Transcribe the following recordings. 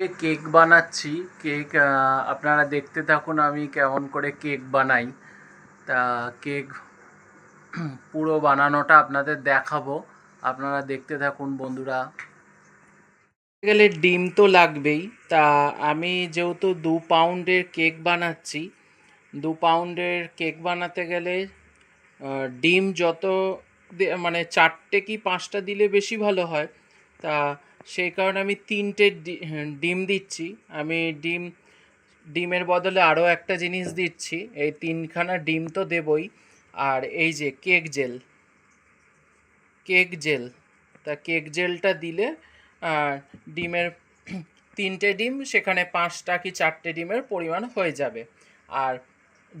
Cake বানাচ্ছি। Cake আপনারা দেখতে থাকুন আমি কেমন করে কেক বানাই। তা কেক পুরো বানানোটা আপনাদের দেখাবো। আপনারা দেখতে থাকুন বন্ধুরা। গেলে ডিম তো লাগবেই। তা আমি যেহেতু দু পাউন্ডের কেক বানাচ্ছি, দু পাউন্ডের কেক বানাতে গেলে ডিম যত মানে চারটে কি পাঁচটা দিলে বেশি ভালো হয়? তা সেই কারণে আমি তিনটে ডি- ডিম দিচ্ছি। আমি ডিম, ডিমের বদলে আরও একটা জিনিস দিচ্ছি। এই তিনখানা ডিম তো দেবই। আর এই যে কেক জেল কেক জেল, তা কেক জেলটা দিলে ডিমের তিনটে ডিম, সেখানে পাঁচটা কি চারটে ডিমের পরিমাণ হয়ে যাবে। আর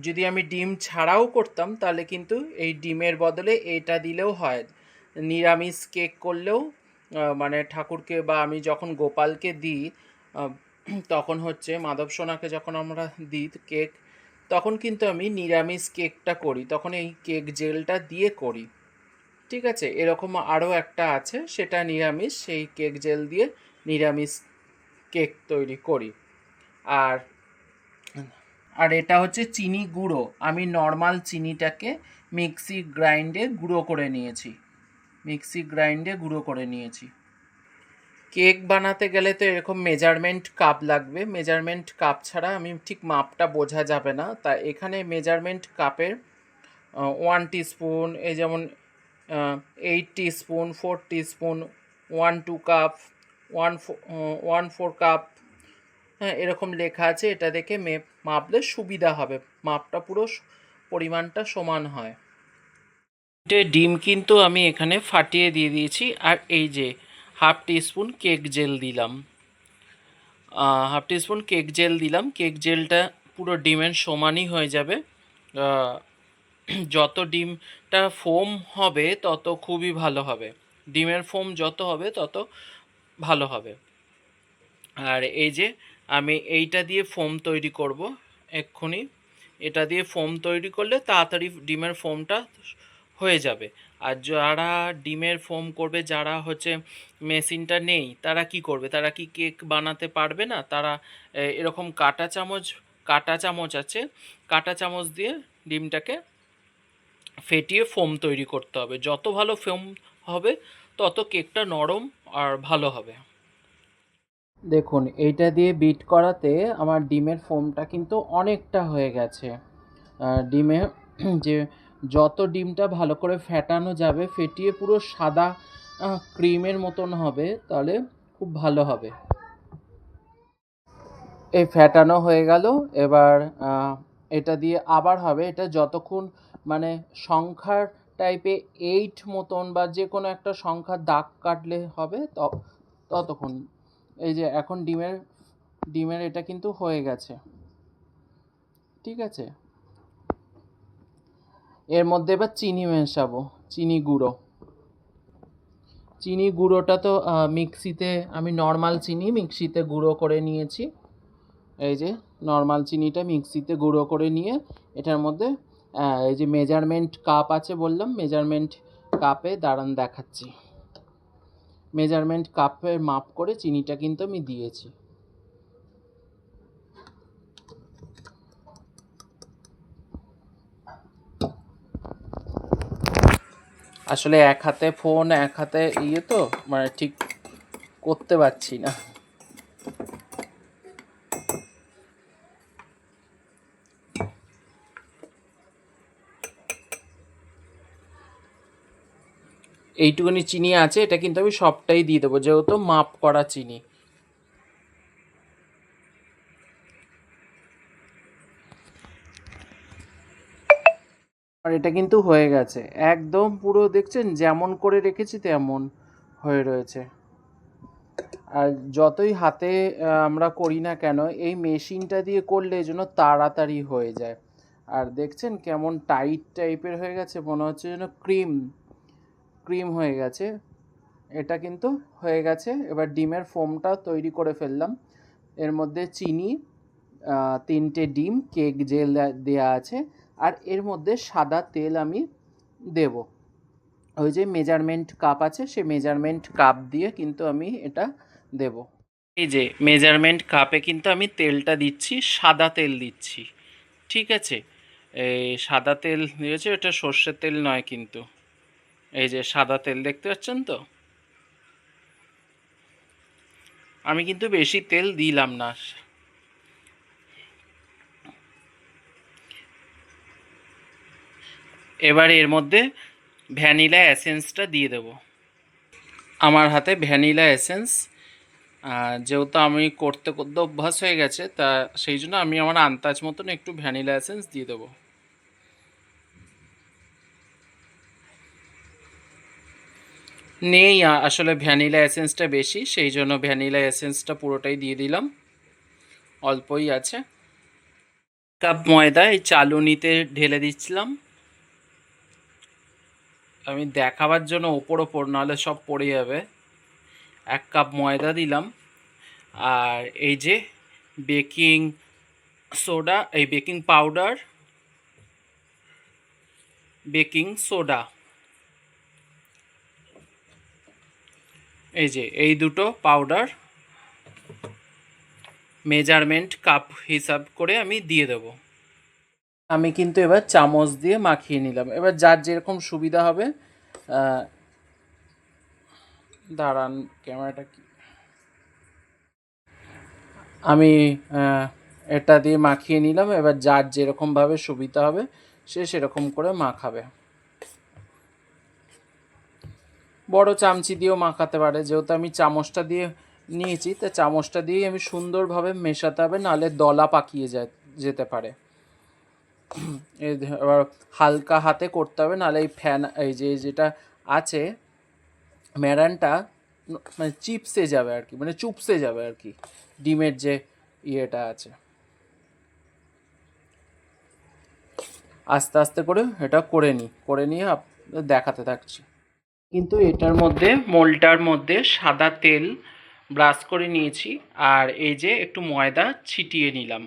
যদি আমি ডিম ছাড়াও করতাম, তাহলে কিন্তু এই ডিমের বদলে এটা দিলেও হয়। নিরামিষ কেক করলেও মানে ঠাকুরকে বা আমি যখন গোপালকে দিই তখন হচ্ছে মাধব সোনাকে যখন আমরা দিই কেক, তখন কিন্তু আমি নিরামিষ কেকটা করি, তখন এই কেক জেলটা দিয়ে করি। ঠিক আছে? এরকম আরও একটা আছে, সেটা নিরামিষ, সেই কেক জেল দিয়ে নিরামিষ কেক তৈরি করি। আর আর এটা হচ্ছে চিনি গুঁড়ো। আমি নর্মাল চিনিটাকে মিক্সি গ্রাইন্ডে গুঁড়ো করে নিয়েছি। মিক্সি গ্রাইন্ডে গুঁড়ো করে নিয়েছি। কেক বানাতে গেলে তো এরকম মেজারমেন্ট কাপ লাগবে। মেজারমেন্ট কাপ ছাড়া আমি ঠিক মাপটা বোঝা যাবে না। তা এখানে মেজারমেন্ট কাপের ওয়ান টিস্পুন এই যেমন eight teaspoon four teaspoon one two cup one one four cup হ্যাঁ এরকম লেখা আছে। এটা দেখে মেপ মাপলে সুবিধা হবে। মাপটা পুরো পরিমাণটা সমান হয়। ডিম কিন্তু আমি এখানে ফাটিয়ে দিয়ে দিয়েছি। আর এই যে হাফ টিস্পুন কেক জেল দিলাম। হাফ টিস্পুন কেক জেল দিলাম। কেক জেলটা পুরো ডিমের সমানই হয়ে যাবে। যত ডিমটা ফোম হবে, তত খুবই ভালো হবে। ডিমের ফোম যত হবে, তত ভালো হবে। আর এই যে আমি এইটা দিয়ে ফোম তৈরি করব এক্ষুনি। এটা দিয়ে ফোম তৈরি করলে তাড়াতাড়ি ডিমের ফোমটা হয়ে যাবে। আর যারা ডিমের ফোম করবে, যারা হচ্ছে মেশিনটা নেই, তারা কি করবে? তারা কি কেক বানাতে পারবে না? তারা এরকম কাঁটা চামচ, কাটা চামচ আছে, কাটা চামচ দিয়ে ডিমটাকে ফেটিয়ে ফোম তৈরি করতে হবে। যত ভালো ফোম হবে, তত কেকটা নরম আর ভালো হবে। দেখুন, এইটা দিয়ে বিট করাতে আমার ডিমের ফোমটা কিন্তু অনেকটা হয়ে গেছে। ডিমে যে যত ডিমটা ভালো করে ফেটানো যাবে, ফেটিয়ে পুরো সাদা ক্রিমের মতন হবে, তাহলে খুব ভালো হবে। এই ফেটানো হয়ে গেল। এবার এটা দিয়ে আবার হবে। এটা যতক্ষণ মানে সংখ্যার টাইপে এইট মতন বা যে কোনো একটা সংখ্যার দাগ কাটলে হবে ততক্ষণ। এই যে এখন ডিমের ডিমের এটা কিন্তু হয়ে গেছে। ঠিক আছে? এর মধ্যে এবার চিনি মেশাবো, চিনি গুঁড়ো। চিনি গুঁড়োটা তো মিক্সিতে, আমি নর্মাল চিনি মিক্সিতে গুঁড়ো করে নিয়েছি। এই যে নর্মাল চিনিটা মিক্সিতে গুঁড়ো করে নিয়ে, এটার মধ্যে এই যে মেজারমেন্ট কাপ আছে বললাম মেজারমেন্ট কাপে দাঁড়ান দেখাচ্ছি। মেজারমেন্ট কাপের মাপ করে চিনিটা কিন্তু আমি দিয়েছি। আসলে এক হাতে ফোন এক হাতে ইয়ে তো মানে ঠিক করতে পারছি না। এইটুকুনি চিনি আছে, এটা কিন্তু আমি সবটাই দিয়ে দেবো, যেহেতু মাপ করা চিনি। আর এটা কিন্তু হয়ে গেছে। একদম পুরো দেখছেন, যেমন করে রেখেছি তেমন হয়ে রয়েছে। আর যতই হাতে আমরা করি না কেন, এই মেশিনটা দিয়ে করলে জন্য তাড়াতাড়ি হয়ে যায়। আর দেখছেন কেমন টাইট টাইপের হয়ে গেছে, মনে হচ্ছে যেন ক্রিম ক্রিম হয়ে গেছে। এটা কিন্তু হয়ে গেছে। এবার ডিমের ফোমটা তৈরি করে ফেললাম। এর মধ্যে চিনি তিনটে ডিম, কেক জেল দেওয়া আছে। আর এর মধ্যে সাদা তেল আমি দেব। ওই যে মেজারমেন্ট কাপ আছে, সে মেজারমেন্ট কাপ দিয়ে কিন্তু আমি এটা দেব। এই যে মেজারমেন্ট কাপে কিন্তু আমি তেলটা দিচ্ছি, সাদা তেল দিচ্ছি, ঠিক আছে? এই সাদা তেল দিয়েছে, এটা সর্ষের তেল নয় কিন্তু। এই যে সাদা তেল দেখতে পাচ্ছেন তো? আমি কিন্তু বেশি তেল দিলাম না। এবার এর মধ্যে ভ্যানিলা এসেন্সটা দিয়ে দেব। আমার হাতে ভ্যানিলা এসেন্স। যেহেতু আমি করতে করতে অভ্যাস হয়ে গেছে, তা সেই জন্য আমি আমার আন্দাজ মতন একটু ভ্যানিলা এসেন্স দিয়ে দেবো। নেই আসলে ভ্যানিলা এসেন্সটা বেশি, সেই জন্য ভ্যানিলা এসেন্সটা পুরোটাই দিয়ে দিলাম। অল্পই আছে। কাপ ময়দা এই চালুনিতে ঢেলে দিচ্ছিলাম। আমি দেখাবার জন্য ওপর ওপর, নাহলে সব পড়ে যাবে। এক কাপ ময়দা দিলাম। আর এই যে বেকিং সোডা, এই বেকিং পাউডার, বেকিং সোডা। এই যে, এই দুটো পাউডার মেজারমেন্ট কাপ হিসাব করে আমি দিয়ে দেব। আমি কিন্তু এবার চামচ দিয়ে মাখিয়ে নিলাম। এবার যার যেরকম সুবিধা হবে দাঁড়ান, ক্যামেরাটা কি? আমি এটা দিয়ে মাখিয়ে নিলাম। এবার যার যেরকমভাবে সুবিধা হবে, সে সেরকম করে মাখাবে। বড় চামচি দিয়েও মাখাতে পারে। যেহেতু আমি চামচটা দিয়ে নিয়েছি, তা চামচটা দিয়েই আমি সুন্দরভাবে মেশাতে হবে, নাহলে দলা পাকিয়ে যায়, যেতে পারে। এবার হালকা হাতে করতে হবে, নাহলে এই ফ্যান, এই যে, যেটা আছে ম্যারানটা মানে চিপসে যাবে আর কি মানে চুপসে যাবে আর কি, ডিমের যে ইয়েটা আছে। আস্তে আস্তে করে এটা করে নিই, করে নিয়ে দেখাতে থাকছি। কিন্তু এটার মধ্যে, মোলটার মধ্যে সাদা তেল ব্রাশ করে নিয়েছি, আর এই যে একটু ময়দা ছিটিয়ে নিলাম।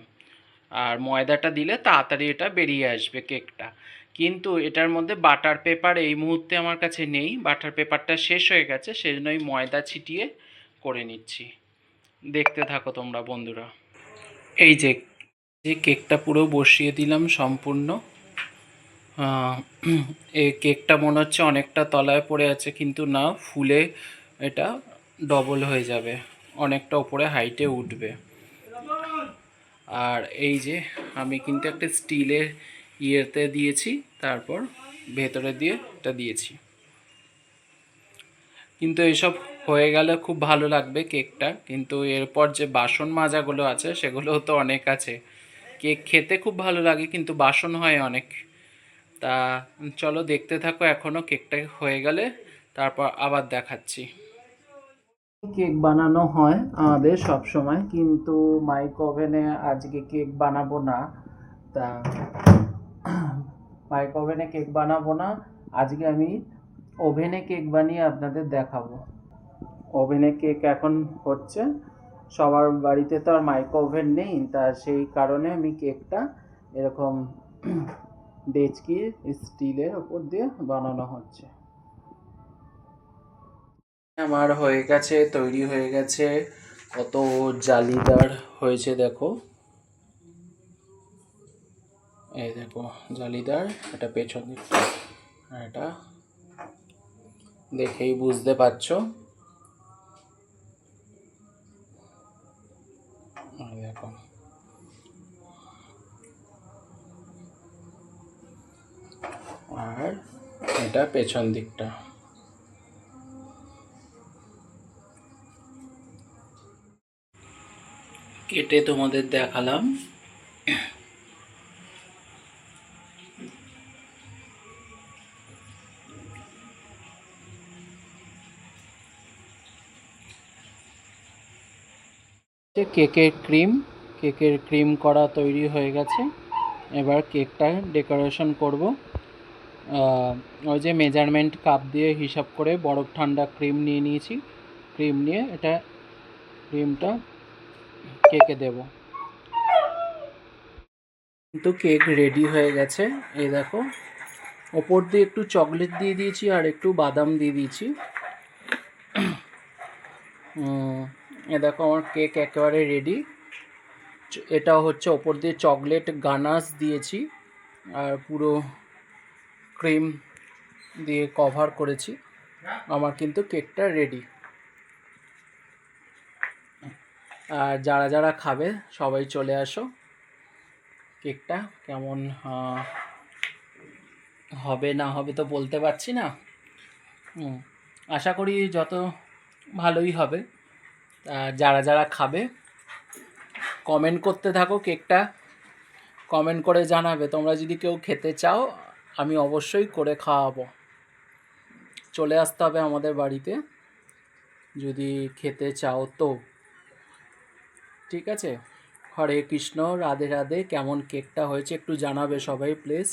আর ময়দাটা দিলে তাড়াতাড়ি এটা বেরিয়ে আসবে কেকটা। কিন্তু এটার মধ্যে বাটার পেপার এই মুহূর্তে আমার কাছে নেই, বাটার পেপারটা শেষ হয়ে গেছে সেজন্য ওই ময়দা ছিটিয়ে করে নিচ্ছি। দেখতে থাকো তোমরা বন্ধুরা। এই যে যে কেকটা পুরো বসিয়ে দিলাম সম্পূর্ণ। এই কেকটা মনে হচ্ছে অনেকটা তলায় পড়ে আছে, কিন্তু না, ফুলে এটা ডবল হয়ে যাবে। অনেকটা উপরে হাইটে উঠবে। আর এই যে আমি কিন্তু একটা স্টিলের ইয়েতে দিয়েছি, তারপর ভেতরে দিয়ে এটা দিয়েছি। কিন্তু এইসব হয়ে গেলে খুব ভালো লাগবে কেকটা, কিন্তু এরপর যে বাসন মাজাগুলো আছে, সেগুলোও তো অনেক আছে। কেক খেতে খুব ভালো লাগে, কিন্তু বাসন হয় অনেক। তা চলো দেখতে থাকো এখনও কেকটা হয়ে গেলে, তারপর আবার দেখাচ্ছি। কেক বানানো হয় আমাদের সব সময় কিন্তু মাইক ওভেনে আজকে কেক বানাবো না। তা মাইক ওভেনে কেক বানাবো না, আজকে আমি ওভেনে কেক বানিয়ে আপনাদের দেখাবো। ওভেনে কেক এখন হচ্ছে, সবার বাড়িতে তো আর মাইক্রো ওভেন নেই, তা সেই কারণে আমি কেকটা এরকম ডেচকি স্টিলের ওপর দিয়ে বানানো হচ্ছে। আমার হয়ে গেছে, তৈরি হয়ে গেছে। কত জালিদার হয়েছে, দেখো। এই দেখো, জালিদার, এটা পেছন দিকটা আর এটা দেখেই বুঝতে পারছ। দেখো। আর এটা পেছন দিকটা। কেটে তোমাদের দেখালাম। কেকের ক্রিম কেকের ক্রিম করা তৈরি হয়ে গেছে। এবার কেকটা ডেকোরেশন করব। ওই যে মেজারমেন্ট কাপ দিয়ে হিসাব করে বরফ ঠান্ডা ক্রিম নিয়ে নিয়েছি। ক্রিম নিয়ে এটা, ক্রিমটা কেকে দেব? কিন্তু কেক রেডি হয়ে গেছে। এই দেখো, ওপর দিয়ে একটু চকলেট দিয়ে দিয়েছি আর একটু বাদাম দিয়ে দিয়েছি। এ দেখো আমার কেক একেবারে রেডি এটা হচ্ছে ওপর দিয়ে চকলেট গানাশ দিয়েছি আর পুরো ক্রিম দিয়ে কভার করেছি। আমার কিন্তু কেকটা রেডি আর যারা যারা খাবে, সবাই চলে আসো। কেকটা কেমন হবে না হবে তো বলতে পারছি না। আশা করি যত ভালোই হবে। যারা যারা খাবে কমেন্ট করতে থাকো কেকটা। কমেন্ট করে জানাবে, তোমরা যদি কেউ খেতে চাও, আমি অবশ্যই করে খাওয়াবো। চলে আসতে হবে আমাদের বাড়িতে। যদি খেতে চাও তো। ঠিক আছে? হরে কৃষ্ণ রাধে রাধে। কেমন কেকটা হয়েছে একটু জানাবে সবাই প্লিজ